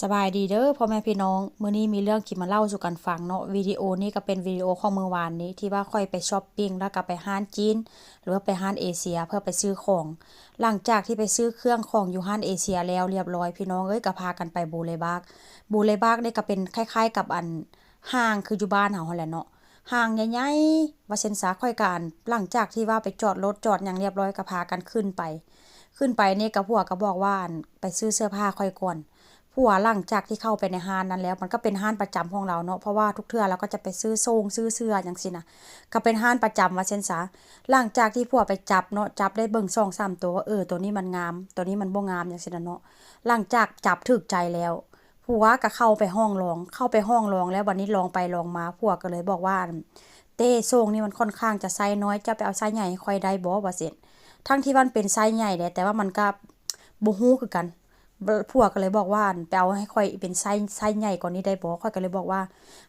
สบายดีเด้อพ่อแม่พี่น้องมื้อนี้มีเรื่องที่มาเล่าสู่กันฟังเนาะวิดีโอนี้ก็เป็นวิดีโอของเมื่อวานนี้ที่ว่าค่อยไปช้อปปิ้งแล้วก็ไปห้านจีนหรือว่าไปห้านเอเชียเพื่อไปซื้อของ หลังจากที่ไปซื้อเครื่องของอยู่ห้านเอเชียแล้วเรียบร้อยพี่น้องเอ้ยก็พากันไปบูเลบากบูเลบากนี่ก็เป็นคล้าย ๆ กับอันห้างคืออยู่บ้านเฮาหั่นแหละเนาะห้างใหญ่ๆว่าเส้นสาค่อยการหลังจากที่ว่าไปจอดรถจอดหยังเรียบร้อยก็พากันขึ้นไป ขึ้นไปนี่ก็ผัวกก็บอกว่าไปซื้อเสื้อผ้าค่อยก่อน ผัวหลังจากที่เข้าไปในห้านนั้นแล้ว มันก็เป็นห้านประจำของเราเนาะเพราะว่าทุกเทื่อเราก็จะไปซื้อทรงซื้อเสื้อจังซี่นะก็เป็นห้านประจำว่าเช่นซะหลังจากที่ผัวไปจับเนาะจับได้เบิ่ง2 3ตัวเออตัวนี้มันงาม ตัวนี้มันบ่งามจังซี่นะเนาะหลังจากจับถูกใจแล้วผัวก็เข้าไปห้องลอง เข้าไปห้องลองแล้ววันนี้ลองไปลองมาผัวก็เลยบอกว่า เต้ทรงนี่มันค่อนข้างจะไซส์น้อยจะไปเอาไซส์ใหญ่ค่อยได้บ่ว่าซั่นทั้งที่มันเป็นไซส์ใหญ่แหละแต่ว่ามันก็บ่ฮู้คือกัน ผัวก็เลยบอกว่าไปเอาให้ค่อยเป็นไซส์ไส์ใหญ่กว่านี้ได้บ่ค่อยก็เลยบอกว่า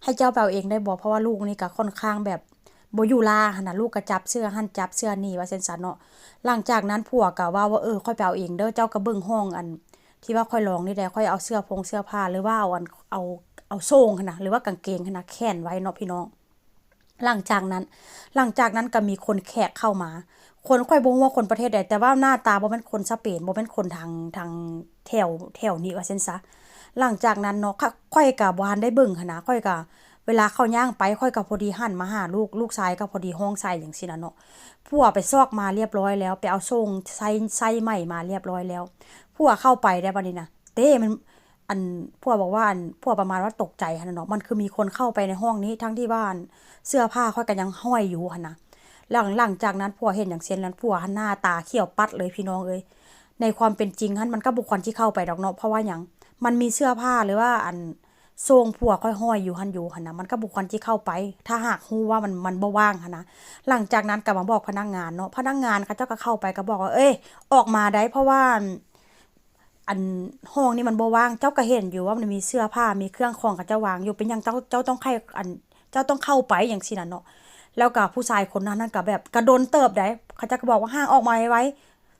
ให้เจ้าไปเอาเองได้บ่เพราะว่าลูกนี่ก็ค่อนข้างแบบบอยู่ลาหันนะลูกก็จับเสื้อหันจับเสื้อนี่ว่าซั่นเนาะหลังจากนั้นผัวก็ว่าว่าเออค่อยไปเอาเองเด้อเจ้าก็เบิ่งห้องอัน ที่ว่าค่อยลองนี่แหละค่อยเอาเสื้อพงเสื้อผ้าหรือว่าเอาอันเอาเอาโซงหั่นน่ะหรือว่ากางเกงนะแขนไว้เนาะพี่น้องหลังจากนั้น หลังจากนั้นก็มีคนแขกเข้ามา คนค่อยบ่ฮู้ว่าคนประเทศใดแต่ว่าหน้าตาบ่แม่นคนสเปนบ่แม่นคนทางทางแถวแถวนี้ว่าซั่นซะหลังจากนั้นเนาะค่อยก็บ่ทันได้เบิ่งหนนะค่อยก็เวลาเข้าย่างไปค่อยก็พอดีหันมาหาลูกลูกชายก็พอดีห้องใส่จังซี่นะเนาะผัวไปซอกมาเรียบร้อยแล้ว ไปเอาทรงใส่ใส่ใหม่มาเรียบร้อยแล้วผัวเข้าไปได้บัดนี้นะเต้มันอันผัวบอกว่าอันผัวประมาณว่าตกใจหั่นน่ะเนาะมันคือมีคนเข้าไปในห้องนี้ทั้งที่บ้าน เสื้อผ้าค่อยก็ยังห้อยอยู่หั่นนะ หลังหลังจากนั้นผัวเห็นอย่างเช่นนั้นผัวหันหน้าตาเขียวปัดเลยพี่น้องเอ้ยในความเป็นจริงหันมันก็บ่ควรที่เข้าไปดอกเนาะเพราะว่าหยังมันมีเสื้อผ้าหรือว่าอันทรงผัวค่อยห้อยอยู่หั่นอยู่หั่นนะมันก็บ่ควรที่เข้าไป ถ้าหากฮู้ว่ามันมันบ่ว่างหั่นนะหลังจากนั้นก็มาบอกพนักงานเนาะพนักงานเขาเจ้าก็เข้าไปก็บอกว่าเอ้ยออกมาได้เพราะว่าอันห้องนี่มันบ่ว่างเจ้าก็เห็นอยู่ว่ามันมีเสื้อผ้ามีเครื่องของเขาเจ้าวางอยู่เป็นหยังเจ้าเจ้าต้องใคอันเจ้าต้องเข้าไปจังซี่น่ะเนาะ แล้วก็ผู้ชายคนนั้นนั่นก็แบบกระโดนเติบได้เขาเจ้าก็บอกว่าห้างออกมาไว้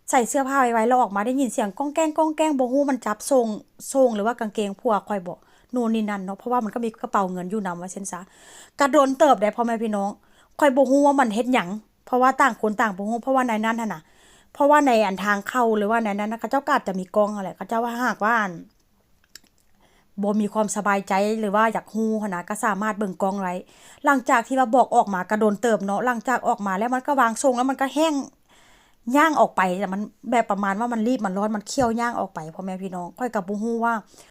ใส่เสื้อผ้าไว้แล้วออกมาได้ยินเสียงก้องแก้งก้องแก้งบ่ฮู้มันจับทรงทรงหรือว่ากางเกงผัวคอยบ่นู่นนี่นั่นเนาะเพราะว่ามันก็มีกระเป๋าเงินอยู่นำว่าซั่นซะกระโดนเติบได้พ่อแม่พี่น้องคอยบ่ฮู้ว่ามันเฮ็ดหยังเพราะว่าต่างคนต่างบ่ฮู้เพราะว่านนั้นหั่นน่ะเพราะว่าในอันทางเข้าหรือว่าในนั้นนะเขาเจ้ากาจจะมีกองอะไรเขาเจ้าว่าหากว่าอัน บ่มีความสบายใจหรือว่าอยากฮู้หนนะก็สามารถเบิ่งกล้องไว้หลังจากที่ว่าบอกออกมากระโดนเติบเนาะหลังจากออกมาแล้วมันก็วางทรงแล้วมันก็แห้งย่างออกไปแต่มันแบบประมาณว่ามันรีบมันร้อนมันเคี่ยวย่างออกไปพ่อแม่พี่น้องค่อยกับ่ฮู้ว่า